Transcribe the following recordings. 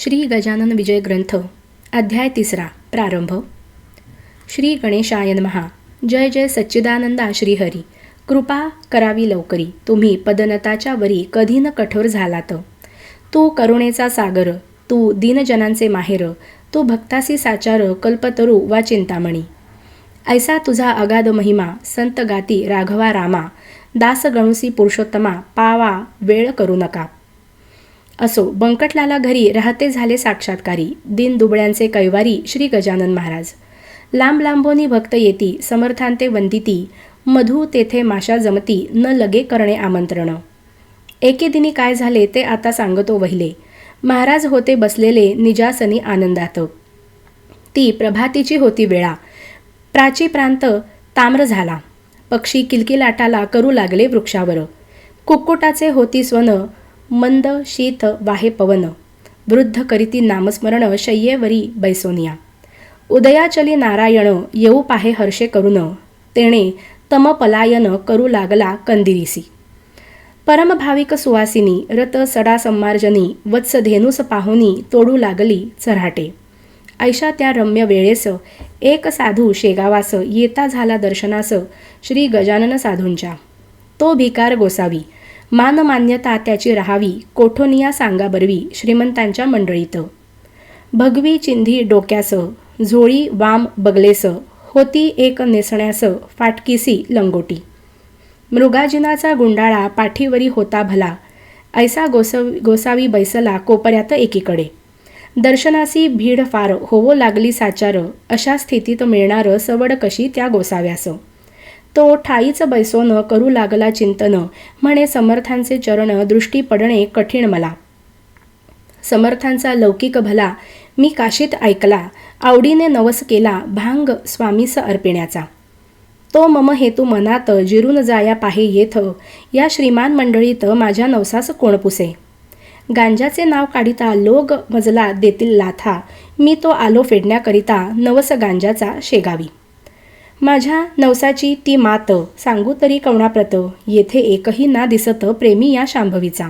श्री गजानन विजय ग्रंथ अध्याय तिसरा प्रारंभ. श्री गणेशायन महा जय जय सच्चिदानंदा श्रीहरी कृपा करावी लवकरी. तुम्ही पदनताच्या वरी कधी न कठोर झालात. तू करुणेचा सागर तू दीनजनांचे माहेर तू भक्तासी साचार कल्पतरू वा चिंतामणी. ऐसा तुझा अगाध महिमा संत गाती राघवा रामा दास गणुसी पुरुषोत्तमा पावा वेळ करू नका. असो बंकटलाला घरी राहते झाले साक्षात्कारी. दिन दुबळ्यांचे कैवारी श्री गजानन महाराज. लांब लांबोनी भक्त येती समर्थांते वंदिती. मधू तेथे माशा जमती न लगे करणे आमंत्रण. एके दिनी काय झाले ते आता सांगतो वहिले. महाराज होते बसलेले निजासनी आनंदात. ती प्रभातीची होती वेळा. प्राची प्रांत ताम्र झाला. पक्षी किलकिलाटाला करू लागले वृक्षावर. कुक्कुटाचे होती स्वन मंद शीत वाहे पवन. वृद्ध करीती नामस्मरण शय्येवरी बैसोनिया. उदयाचली नारायण येऊ पाहे हर्षे करून तेणे तम पलायन करू लागला कंदिरीसी. परमभाविक सुवासिनी रत सडा संमार्जनी वत्स धेनुस पाहुनी तोडू लागली चऱ्हाटे ऐशा त्या रम्य वेळेस एक साधू शेगावास येता झाला दर्शनास श्री गजानन साधूंच्या. तो भिकार गोसावी. मानमान्यता त्याची राहावी कोठोनिया सांगा बरवी श्रीमंतांच्या मंडळीत. भगवी चिंधी डोक्यास झोळी वाम बगलेस होती एक नेसण्यास फाटकीसी लंगोटी. मृगाजिनाचा गुंडाळा पाठीवरी होता भला ऐसा गोसव गोसावी बैसला कोपऱ्यात एकीकडे. दर्शनासी भीड फार होवो लागली साचार अशा स्थितीत मिळणारं सवड कशी त्या गोसाव्यास? तो ठाईच बैसोन करू लागला चिंतन. म्हणे समर्थांचे चरण दृष्टी पडणे कठीण मला. समर्थांचा लौकिक भला मी काशीत ऐकला. आवडीने नवस केला भांग स्वामीस अर्पिण्याचा. तो मम हेतू मनात जिरून जाया पाहे येथ. या श्रीमान मंडळीत माझ्या नवसास कोण पुसे? गांजाचे नाव काढिता लोग मजला देतील लाथा. मी तो आलो फेडण्याकरिता नवस गांजाचा शेगावी. माझ्या नवसाची ती मात सांगू तरी कवणाप्रत येथे एकही ना दिसत प्रेमी या शांभवीचा.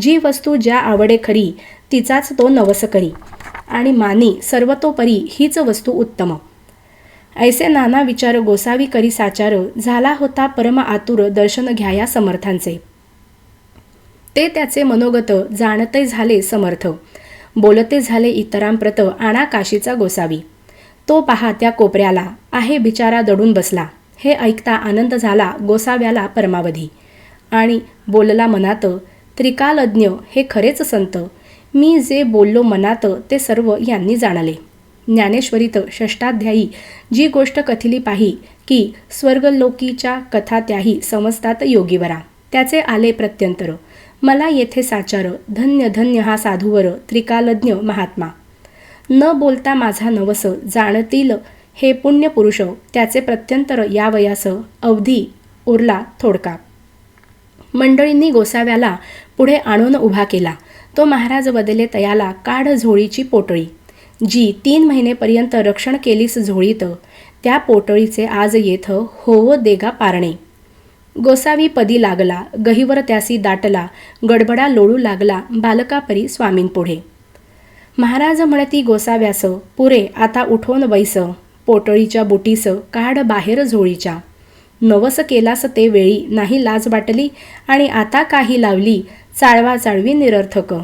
जी वस्तू ज्या आवडे खरी तिचाच तो नवस करी. आणि मानी सर्वतोपरी हीच वस्तू उत्तम. ऐसे नाना विचार गोसावी करी साचार झाला होता परम आतुर दर्शन घ्याया समर्थांचे. ते त्याचे मनोगत जाणते झाले समर्थ. बोलते झाले इतरांप्रत आणा काशीचा गोसावी. तो पहा त्या कोपऱ्याला आहे बिचारा दडून बसला. हे ऐकता आनंद झाला गोसाव्याला परमावधी. आणि बोलला मनात त्रिकालज्ञ हे खरेच संत. मी जे बोललो मनात ते सर्व यांनी जाणले. ज्ञानेश्वरीत षष्टाध्यायी जी गोष्ट कथिली पाही की स्वर्गलोकीच्या कथा त्याही समजतात योगीवरा. त्याचे आले प्रत्यंतर. मला येथे साचार धन्य धन्य हा साधूवर त्रिकालज्ञ महात्मा. न बोलता माझा नवस जाणतील हे पुण्य पुरुष त्याचे प्रत्यंतर या वयास अवधी उरला थोडका. मंडळींनी गोसाव्याला पुढे आणून उभा केला. तो महाराज बदले तयाला काढ झोळीची पोटळी. जी तीन महिनेपर्यंत रक्षण केलीस झोळीत त्या पोटळीचे आज येथ होवो देगा पारणे. गोसावी पदी लागला गहीवर त्यासी दाटला गडबडा लोळू लागला बालकापरी स्वामींपुढे. महाराज म्हणती गोसाव्यास पुरे आता उठवून बैस पोटळीच्या बुटीस काढ बाहेर झोळीच्या. नवस केलास ते वेळी नाही लाज वाटली आणि आता काही लावली चाळवा चाळवी निरर्थक.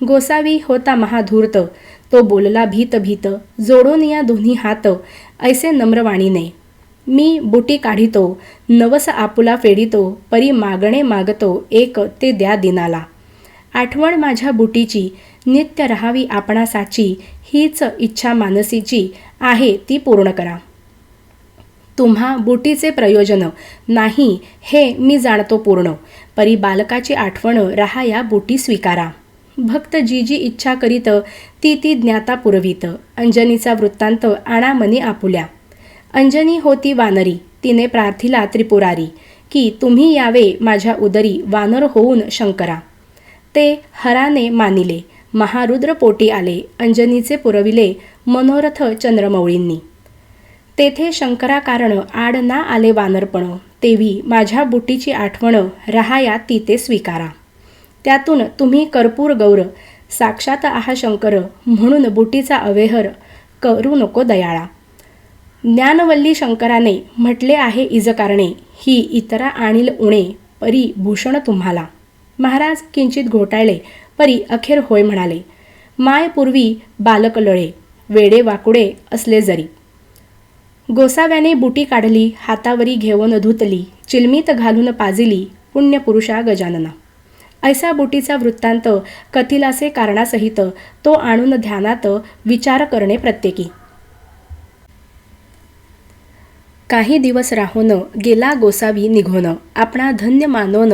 गोसावी होता महाधूर्त तो बोलला भीत भीत जोडून या दोन्ही हात ऐसे नम्रवाणीने मी बुटी काढितो नवस आपुला फेडितो परी मागणे मागतो एक ते द्या दिनाला. आठवण माझ्या बुटीची नित्य राहावी आपणासाची हीच इच्छा मानसीची आहे ती पूर्ण करा. तुम्हा बुटीचे प्रयोजन नाही हे मी जाणतो पूर्ण. परी बालकाची आठवण राहा या बुटी स्वीकारा. भक्त जी जी इच्छा करीत ती ती ज्ञाता पुरवीत. अंजनीचा वृत्तांत आणा मनी आपुल्या. अंजनी होती वानरी तिने प्रार्थिला त्रिपुरारी की तुम्ही यावे माझ्या उदरी वानर होऊन शंकरा. ते हराने मानिले. महारुद्र पोटी आले अंजनीचे पुरविले मनोरथ चंद्रमौळींनी. तेथे शंकराकारण आड ना आले वानरपण तेवी माझ्या बुटीची आठवण राहाया ती ते स्वीकारा. त्यातून तुम्ही कर्पूर गौर साक्षात आहा शंकर म्हणून बुटीचा अवेहर करू नको दयाळा. ज्ञानवल्ली शंकराने म्हटले आहे इजकारणे ही इतरा आणील उणे परी भूषण तुम्हाला. महाराज किंचित घोटाळले परी अखेर होय म्हणाले माय पूर्वी बालक लळे वेडे वाकुडे असले जरी. गोसाव्याने बुटी काढली हातावरी घेऊन धुतली चिलमीत घालून पाजिली पुण्यपुरुषा गजानना. ऐसा बुटीचा वृत्तांत कथिलासे कारणासहित तो आणून ध्यानात विचार करणे प्रत्येकी. काही दिवस राहून गेला गोसावी निघोन. आपणा धन्य मानोन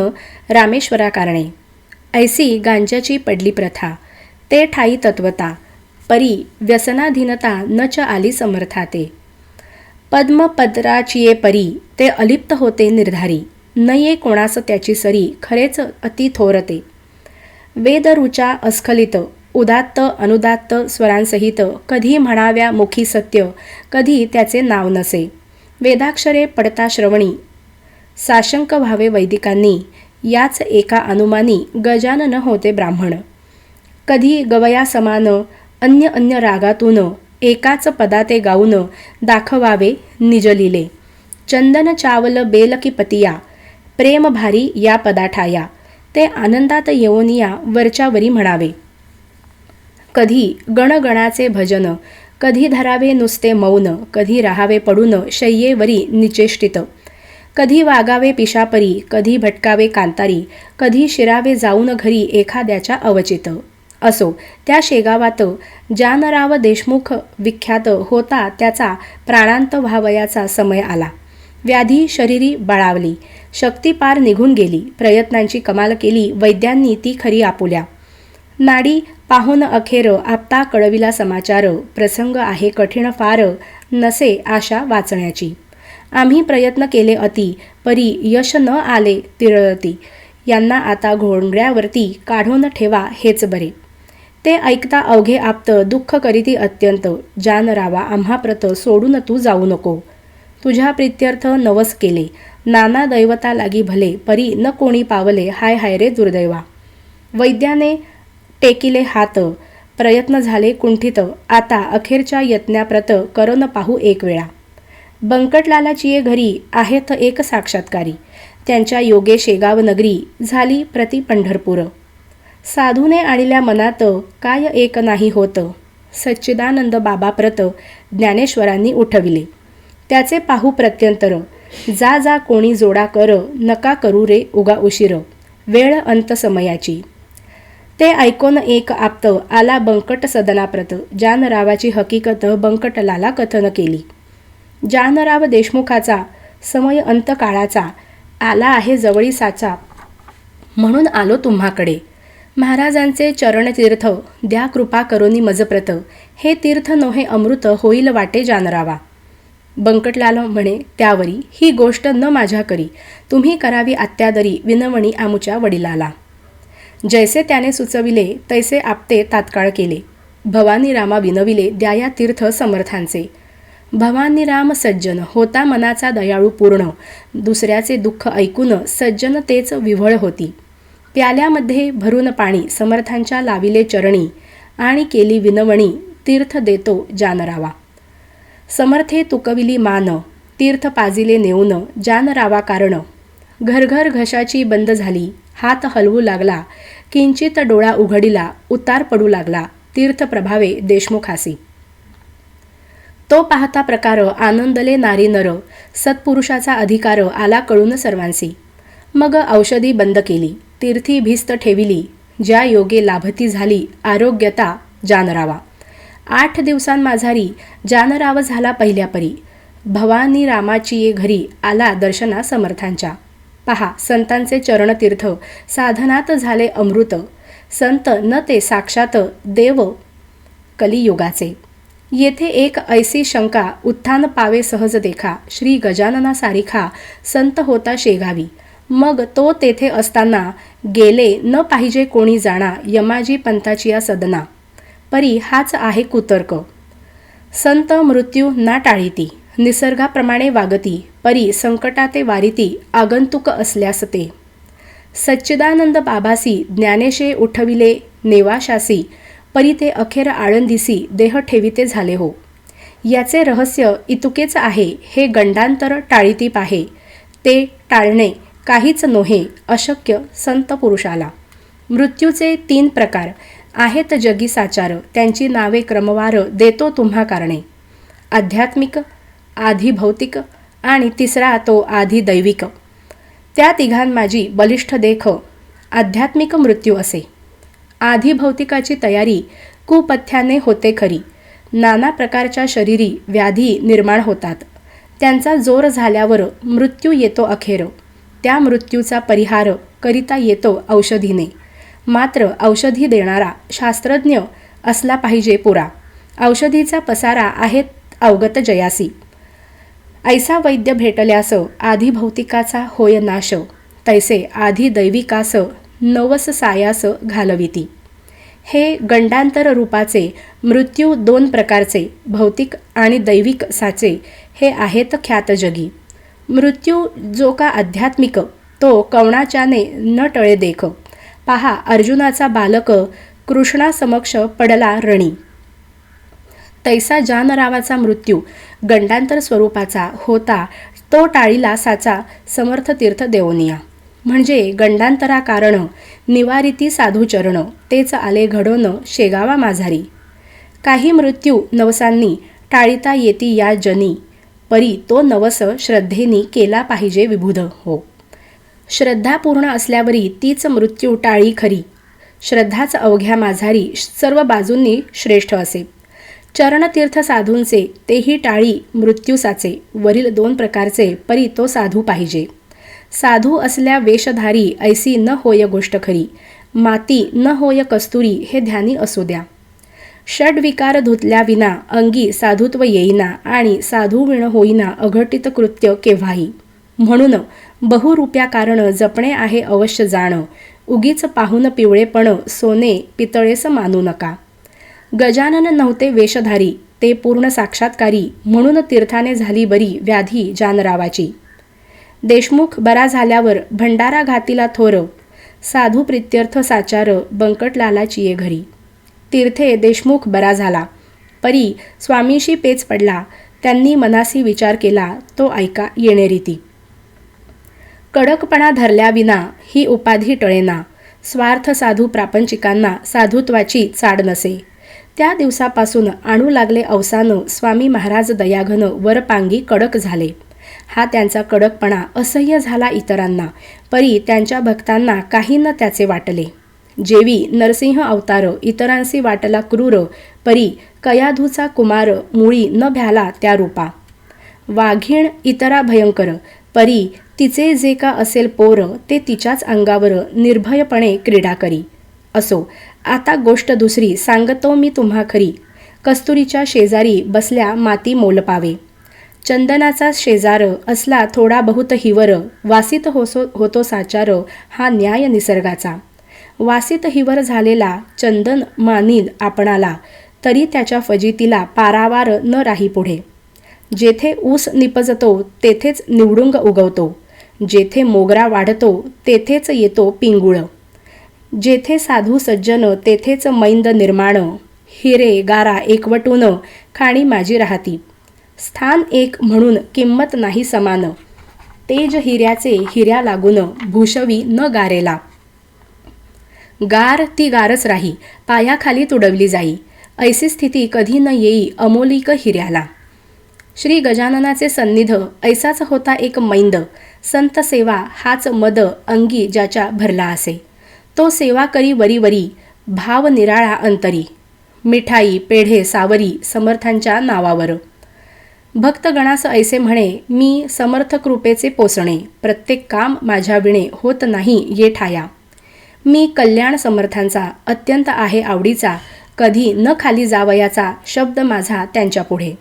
रामेश्वरा कारणे ऐसी गांजाची पडली प्रथा. ते ठाई तत्वता. परी व्यसनाधीनता न च आली समर्थाते. पद्मपदराचिये परी ते अलिप्त होते निर्धारी. न ये कोणास त्याची सरी खरेच अति थोरते. वेदरुचा अस्खलित उदात्त अनुदात्त स्वरांसहित कधी म्हणाव्या मुखी सत्य कधी त्याचे नाव नसे. वेदाक्षरे पडता श्रवणी. साशंक व्हावे वैदिकांनी याच एका अनुमानी गजानन होते ब्राह्मण. कधी गवया समान अन्य अन्य रागातून एकाच पदाते गाऊन दाखवावे निजलिले चंदन चावल बेल की पतिया प्रेम भारी या पदाठाया ते आनंदात येऊन या वरच्यावरी म्हणावे. कधी गणगणाचे भजन कधी धरावे नुसते मौन कधी राहावे पडून शय्येवरी निचेष्टित. कधी वागावे पिशापरी कधी भटकावे कांतारी कधी शिरावे जाऊन घरी एखाद्याच्या अवचित. असो त्या शेगावात जानराव देशमुख विख्यात होता त्याचा प्राणांत व्हावयाचा समय आला. व्याधी शरीरी बळावली शक्ती पार निघून गेली प्रयत्नांची कमाल केली वैद्यांनी ती खरी आपुल्या. नाडी पाहुन अखेर आत्ता कळविला समाचार. प्रसंग आहे कठीण फार नसे आशा वाचण्याची. आम्ही प्रयत्न केले अति परी यश न आले तिरळती. यांना आता घोंगड्यावरती काढून ठेवा हेच बरे. ते ऐकता अवघे आप्त दुःख करीती अत्यंत. जान रावा आम्हा प्रत सोडून तू जाऊ नको. तुझ्या प्रित्यर्थ नवस केले. नाना दैवता लागी भले परी न कोणी पावले हाय हाय रे दुर्दैवा. वैद्याने टेकिले हात. प्रयत्न झाले कुंठित. आता अखेरच्या यत्नाप्रत करोन पाहू एक वेळा. बंकटलालाची घरी आहेत एक साक्षात्कारी. त्यांच्या योगे शेगाव नगरी झाली प्रति पंढरपूर. साधूने आणल्या मनात काय एक नाही होत. सच्चिदानंद बाबाप्रत ज्ञानेश्वरांनी उठविले. त्याचे पाहू प्रत्यंतर. जा जा कोणी जोडा कर नका करू रे उगा उशीर. वेळ अंत समयाची. ते ऐकून एक आप्त आला बंकट सदनाप्रत जानरावाची हकीकत बंकटलाला कथन केली. जानराव देशमुखाचा समय अंत काळाचा आला आहे जवळी साचा म्हणून आलो तुम्हाकडे. महाराजांचे चरणतीर्थ द्या कृपा करोनी मजप्रत. हे तीर्थ नोहे अमृत होईल वाटे जानरावा. बंकटलाल म्हणे त्यावरी ही गोष्ट न माझ्या करी तुम्ही करावी अत्यादरी विनवणी आमुच्या वडिलाला. जैसे त्याने सुचविले तैसे आपते तात्काळ केले. भवानी रामा विनविले द्याया तीर्थ समर्थांचे. भवानी राम सज्जन होता मनाचा दयाळू पूर्ण. दुसऱ्याचे दुःख ऐकून सज्जन तेच विव्हळ होती. प्याल्यामध्ये भरून पाणी समर्थांच्या लाविले चरणी. आणि केली विनवणी तीर्थ देतो जानरावा. समर्थे तुकविली मान. तीर्थ पाजिले नेऊन जानरावा कारण. घरघर घशाची बंद झाली. हात हलवू लागला. किंचित डोळा उघडीला उतार पडू लागला. तीर्थ प्रभावे देशमुखासी तो पाहता प्रकार आनंदले नारी नर सत्पुरुषाचा अधिकार आला कळून सर्वांसी. मग औषधी बंद केली. तीर्थी भिस्त ठेविली. ज्या योगे लाभती झाली आरोग्यता जानरावा. आठ दिवसांमाझारी जानराव झाला पहिल्या परी. भवानी रामाची ये घरी आला दर्शना समर्थांच्या पहा संतांचे चरणतीर्थ साधनात झाले अमृत. संत न ते साक्षात देव कलियुगाचे. येथे एक ऐसी शंका उत्थान पावे सहज देखा. श्री गजानना सारिखा संत होता शेगावी. मग तो तेथे असताना गेले न पाहिजे कोणी जाणा यमाजी पंथाची या सदना. परी हाच आहे कुतर्क. संत मृत्यू ना टाळीती. निसर्गाप्रमाणे वागती परी संकटाते वारिती आगंतुक असल्यास ते सच्चिदानंद बाबासी ज्ञानेशे उठविले नेवाशासी परी ते अखेर आळंदीसी देह ठेविते झाले हो. याचे रहस्य इतुकेच आहे हे गंडांतर टाळीतीप आहे. ते टाळणे काहीच नोहे अशक्य संत पुरुषाला. मृत्यूचे तीन प्रकार आहेत जगी साचार त्यांची नावे क्रमवार देतो तुम्हा कारणे. आध्यात्मिक आधी भौतिक आणि तिसरा तो आधी दैविक. त्या तिघांमाजी बलिष्ठ देख आध्यात्मिक मृत्यू असे. आधी भौतिकाची तयारी कुपथ्याने होते खरी. नाना प्रकारच्या शरीरी व्याधी निर्माण होतात. त्यांचा जोर झाल्यावर मृत्यू येतो अखेर. त्या मृत्यूचा परिहार करिता येतो औषधीने. मात्र औषधी देणारा शास्त्रज्ञ असला पाहिजे पुरा. औषधीचा पसारा आहेत अवगत जयासी. ऐसा वैद्य भेटल्यास आधी भौतिकाचा होय नाश तैसे आधी दैविकास नवस सायास घालविती. हे गंडांतर रूपाचे मृत्यू दोन प्रकारचे भौतिक आणि दैविक साचे हे आहेत ख्यात जगी मृत्यू जो का आध्यात्मिक तो कवणाच्याने न टळे देख. पहा अर्जुनाचा बालक कृष्णासमक्ष पडला रणी. तैसा जानरावाचा मृत्यू गंडांतर स्वरूपाचा होता तो टाळीला साचा समर्थ तीर्थ देवनिया. म्हणजे गंडांतरा कारण निवारिती साधूचरण तेच आले घडवणं शेगावा माझारी. काही मृत्यू नवसांनी टाळीता येती या जनी परी तो नवस श्रद्धेनी केला पाहिजे विबुध हो. श्रद्धा पूर्ण असल्यावरी तीच मृत्यू टाळी खरी. श्रद्धाच अवघ्या माझारी सर्व बाजूंनी श्रेष्ठ असे. चरणतीर्थ साधूंचे तेही टाळी मृत्यूसाचे वरील दोन प्रकारचे परी तो साधू पाहिजे. साधू असल्या वेशधारी ऐसी न होय गोष्ट खरी. माती न होय कस्तुरी हे ध्यानी असू द्या. षडविकार धुतल्या विना अंगी साधुत्व येईना आणि साधू विण होईना अघटित कृत्य केव्हाही. म्हणून बहुरूप्या कारण जपणे आहे अवश्य जाणं. उगीच पाहून पिवळेपण सोने पितळेस मानू नका. गजानन नव्हते वेशधारी ते पूर्ण साक्षात्कारी म्हणून तीर्थाने झाली बरी व्याधी जानरावाची. देशमुख बरा झाल्यावर भंडारा घातीला थोर साधू प्रित्यर्थ साचार बंकटलालाची ये घरी. तीर्थे देशमुख बरा झाला. परी स्वामीशी पेच पडला त्यांनी मनासी विचार केला तो ऐका येणेरीती कडकपणा धरल्याविना ही उपाधी टळेना स्वार्थ साधू प्रापंचिकांना साधुत्वाची चाड नसे. त्या दिवसापासून आणू लागले अवसानं स्वामी महाराज दयाघन वरपांगी कडक झाले. हा त्यांचा कडकपणा असह्य झाला इतरांना परी त्यांच्या भक्तांना काही न त्याचे वाटले. जेवी नरसिंह अवतार इतरांशी वाटला क्रूर परी कयाधूचा कुमार मुळी न भ्याला त्या रूपा. वाघीण इतरा भयंकर परी तिचे जे का असेल पोर ते तिच्याच अंगावर निर्भयपणे क्रीडा करी. असो आता गोष्ट दुसरी सांगतो मी तुम्हा खरी. कस्तुरीच्या शेजारी बसल्या माती मोलपावे. चंदनाचा शेजार असला थोडा बहुत हिवर वासित होसो होतो साचार हा न्याय निसर्गाचा. वासित हिवर झालेला चंदन मानील आपणाला तरी त्याच्या फजितीला पारावार न राही पुढे. जेथे ऊस निपजतो तेथेच निवडुंग उगवतो. जेथे मोगरा वाढतो तेथेच येतो पिंगुळ. जेथे साधू सज्जन तेथेच मैंद निर्माण. हिरे गारा एकवटून खाणी माझी राहती. स्थान एक म्हणून किंमत नाही समान. तेज हिऱ्याचे हिऱ्या लागून भूषवी न गारेला. गार ती गारच राही पायाखाली तुडवली जाई. ऐसी स्थिती कधी न येई अमोलिक हिऱ्याला. श्री गजाननाचे सन्निध ऐसाच होता एक मैंद. संत सेवा हाच मद अंगी ज्याच्या भरला असे. तो सेवा करी वरी वरी भाव निराळा अंतरी. मिठाई पेढे सावरी समर्थांच्या नावावर. भक्तगणास ऐसे म्हणे मी समर्थ कृपेचे पोसणे प्रत्येक काम माझ्या विणे होत नाही ये ठाया मी कल्याण समर्थांचा अत्यंत आहे आवडीचा कधी न खाली जावयाचा शब्द माझा त्यांच्यापुढे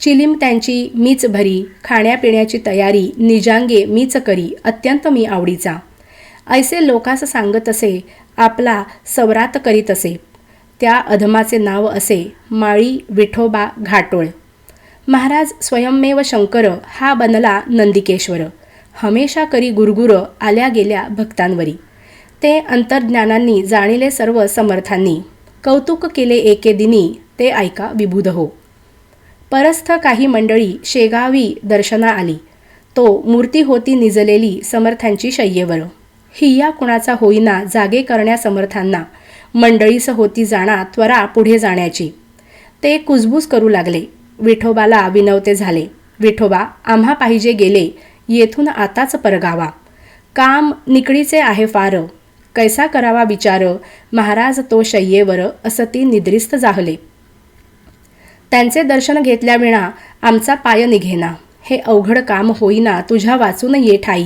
चिलीम त्यांची मीच भरी खाण्यापिण्याची तयारी निजांगे मीच करी अत्यंत मी आवडीचा. ऐसे लोकास सांगत असे आपला सवरात करीत असे. त्या अधमाचे नाव असे माळी विठोबा घाटोळ. महाराज स्वयंमेव शंकर हा बनला नंदिकेश्वर. हमेशा करी गुरगुर आल्या गेल्या भक्तांवरी. ते अंतर्ज्ञानांनी जाणिले सर्व समर्थांनी. कौतुक केले एके दिनी ते ऐका विबुध हो. परस्थ काही मंडळी शेगावी दर्शना आली. तो मूर्ती होती निजलेली समर्थांची शय्येवर. हिया कुणाचा होईना जागे करण्या समर्थांना. मंडळीस होती जाणा त्वरा पुढे जाण्याची. ते कुजबूज करू लागले. विठोबाला विनवते झाले. विठोबा आम्हा पाहिजे गेले. येथून आताच परगावा. काम निकडीचे आहे फार. कैसा करावा विचार. महाराज तो शय्येवर असं ती निद्रिस्त जाहले. त्यांचे दर्शन घेतल्याविणा आमचा पाय निघेना. हे अवघड काम होईना तुझ्या वाचून ये ठाई.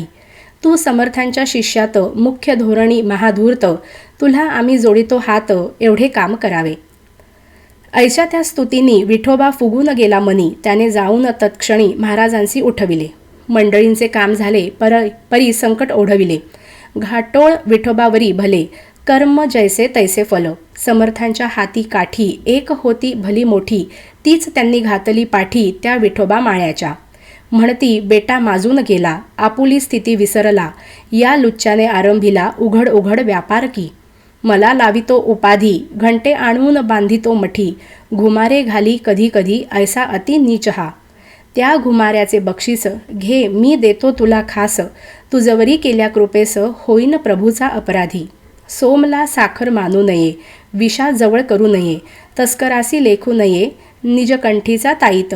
तू समर्थांच्या शिष्यात मुख्य धोरणी महाधूर्त तुला आम्ही जोडितो हात एवढे काम करावे. ऐशा त्या स्तुतींनी विठोबा फुगून गेला मनी त्याने जाऊन तत्क्षणी महाराजांशी उठविले. मंडळींचे काम झाले पर परी संकट ओढविले. घाटोळ विठोबावरी भले कर्म जैसे तैसे फल. समर्थांच्या हाती काठी एक होती भली मोठी तीच त्यांनी घातली पाठी त्या विठोबा माळ्याच्या. म्हणती बेटा माजून गेला आपुली स्थिती विसरला या लुच्च्याने आरंभिला उघड उघड व्यापार की. मला लावितो उपाधी घंटे आणून बांधितो मठी घुमारे घाली कधी कधी ऐसा अति नीचहा. त्या घुमाऱ्याचे बक्षीस घे मी देतो तुला खास तुझवरी केल्या कृपेस होईन प्रभूचा अपराधी. सोमला साखर मानू नये विषा जवळ करू नये तस्करासी लेखू नये निजकंठीचा ताईत.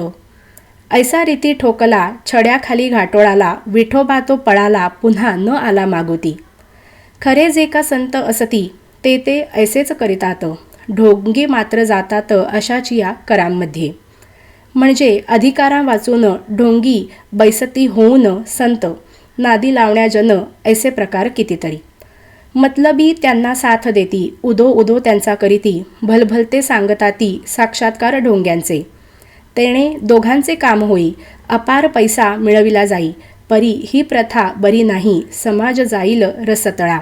ऐसा रीती ठोकला छड्याखाली घाटोळाला विठोबा तो पळाला पुन्हा न आला मागुती. खरे जे का संत असती ते ते ऐसेच करीतात. ढोंगी मात्र जातात अशाची या करांमध्ये. म्हणजे अधिकारा वाचून ढोंगी बैसती होऊन संत नादी लावण्याजन ऐसे प्रकार कितीतरी. मतलबी त्यांना साथ देती उदो उदो त्यांचा करीती भलभलते सांगताती साक्षात्कार ढोंग्यांचे. तेणे दोघांचे काम होई. अपार पैसा मिळविला जाई. परी ही प्रथा बरी नाही. समाज जाईल रसतळा.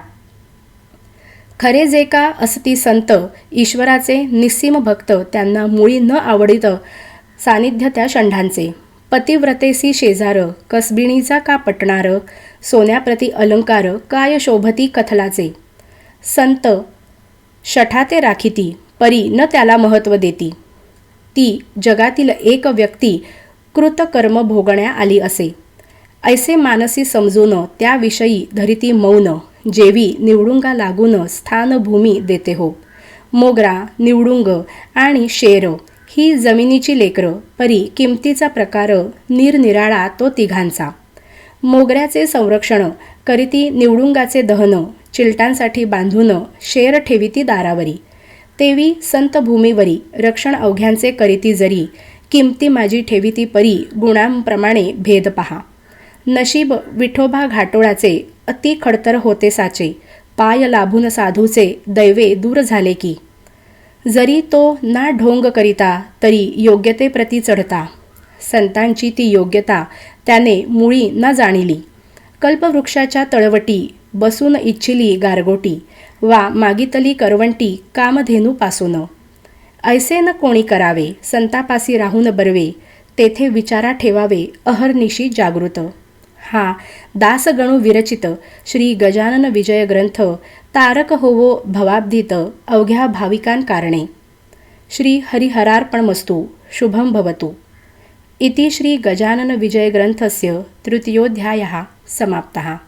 खरे जे का असती संत ईश्वराचे निस्सीम भक्त त्यांना मुळी न आवडित सानिध्य त्या षंढांचे. पतिव्रतेसी शेजार कसबिणीचा का पटणार? सोन्याप्रती अलंकार काय शोभती कथलाचे? संत शठाते राखिती. परी न त्याला महत्त्व देती. ती जगातील एक व्यक्ती कृतकर्म भोगण्या आली असे. ऐसे मानसी समजून त्याविषयी धरिती मौन जेवी निवडुंगा लागून स्थानभूमी देते हो. मोगरा निवडुंग आणि शेर ही जमिनीची लेकरं परी किमतीचा प्रकार निरनिराळा तो तिघांचा. मोगऱ्याचे संरक्षण करीती निवडुंगाचे दहन चिलटांसाठी बांधून शेर ठेविती दारावरी. तेवी संत भूमीवरी रक्षण अवघ्यांचे करीती जरी किमती माझी ठेविती परी गुणांप्रमाणे भेद पहा. नशीब विठोबा घाटोळाचे अति खडतर होते साचे पाय लाभून साधूचे दैवे दूर झाले की. जरी तो ना ढोंग करिता तरी योग्यतेप्रती चढता. संतांची ती योग्यता त्याने मुळी न जाणिली. कल्पवृक्षाच्या तळवटी बसून इच्छिली गारगोटी. वा मागितली करवंटी कामधेनूपासून. ऐसे न कोणी करावे संतापासी राहून बरवे तेथे विचारा ठेवावे अहर्निशी जागृत. हा दासगणू विरचित श्री गजानन विजय ग्रंथ तारक होवो भवाब्धित अवघ्या भाविकां कारणे. श्री हरिहरार्पणमस्तु शुभं भवतु. इति श्री गजानन विजय ग्रंथस्य तृतीयोध्याय समाप्तः.